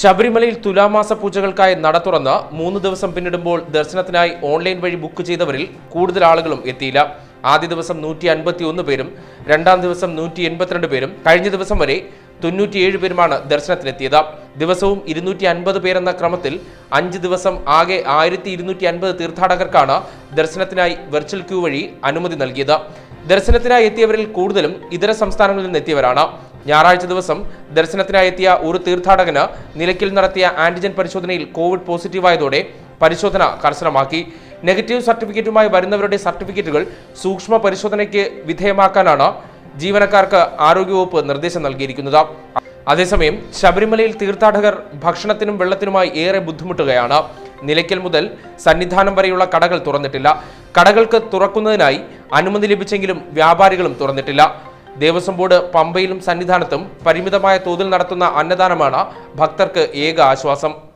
ശബരിമലയിൽ തുലാമാസ പൂജകൾക്കായി നട തുറന്ന് മൂന്ന് ദിവസം പിന്നിടുമ്പോൾ ദർശനത്തിനായി ഓൺലൈൻ വഴി ബുക്ക് ചെയ്തവരിൽ കൂടുതൽ ആളുകളും എത്തിയില്ല. ആദ്യ ദിവസം നൂറ്റി അൻപത്തി ഒന്ന് പേരും രണ്ടാം ദിവസം നൂറ്റി എൺപത്തിരണ്ട് പേരും കഴിഞ്ഞ ദിവസം വരെ തൊണ്ണൂറ്റിയേഴ് പേരുമാണ് ദർശനത്തിനെത്തിയത് ദിവസവും ഇരുന്നൂറ്റി അൻപത് പേരെന്ന ക്രമത്തിൽ അഞ്ച് ദിവസം ആകെ ആയിരത്തി ഇരുന്നൂറ്റി അൻപത് തീർത്ഥാടകർക്കാണ് ദർശനത്തിനായി വെർച്വൽ ക്യൂ വഴി അനുമതി നൽകിയത്. ദർശനത്തിനായി എത്തിയവരിൽ കൂടുതലും ഇതര സംസ്ഥാനങ്ങളിൽ നിന്ന് എത്തിയവരാണ് ഞായറാഴ്ച ദിവസം ദർശനത്തിനായെത്തിയ ഒരു തീർത്ഥാടകന് നിലയ്ക്കൽ നടത്തിയ ആന്റിജൻ പരിശോധനയിൽ കോവിഡ് പോസിറ്റീവായതോടെ പരിശോധന കർശനമാക്കി. നെഗറ്റീവ് സർട്ടിഫിക്കറ്റുമായി വരുന്നവരുടെ സർട്ടിഫിക്കറ്റുകൾ സൂക്ഷ്മ പരിശോധനയ്ക്ക് വിധേയമാക്കാനാണ് ജീവനക്കാർക്ക് ആരോഗ്യവകുപ്പ് നിർദ്ദേശം നൽകിയിരിക്കുന്നത്. അതേസമയം ശബരിമലയിൽ തീർത്ഥാടകർ ഭക്ഷണത്തിനും വെള്ളത്തിനുമായി ഏറെ ബുദ്ധിമുട്ടുകയാണ്. നിലയ്ക്കൽ മുതൽ സന്നിധാനം വരെയുള്ള കടകൾ തുറന്നിട്ടില്ല. കടകൾക്ക് തുറക്കുന്നതിനായി അനുമതി ലഭിച്ചെങ്കിലും വ്യാപാരികളും തുറന്നിട്ടില്ല. ദേവസ്വം ബോർഡ് പമ്പയിലും സന്നിധാനത്തും പരിമിതമായ തോതിൽ നടത്തുന്ന അന്നദാനമാണ് ഭക്തർക്ക് ഏക ആശ്വാസം.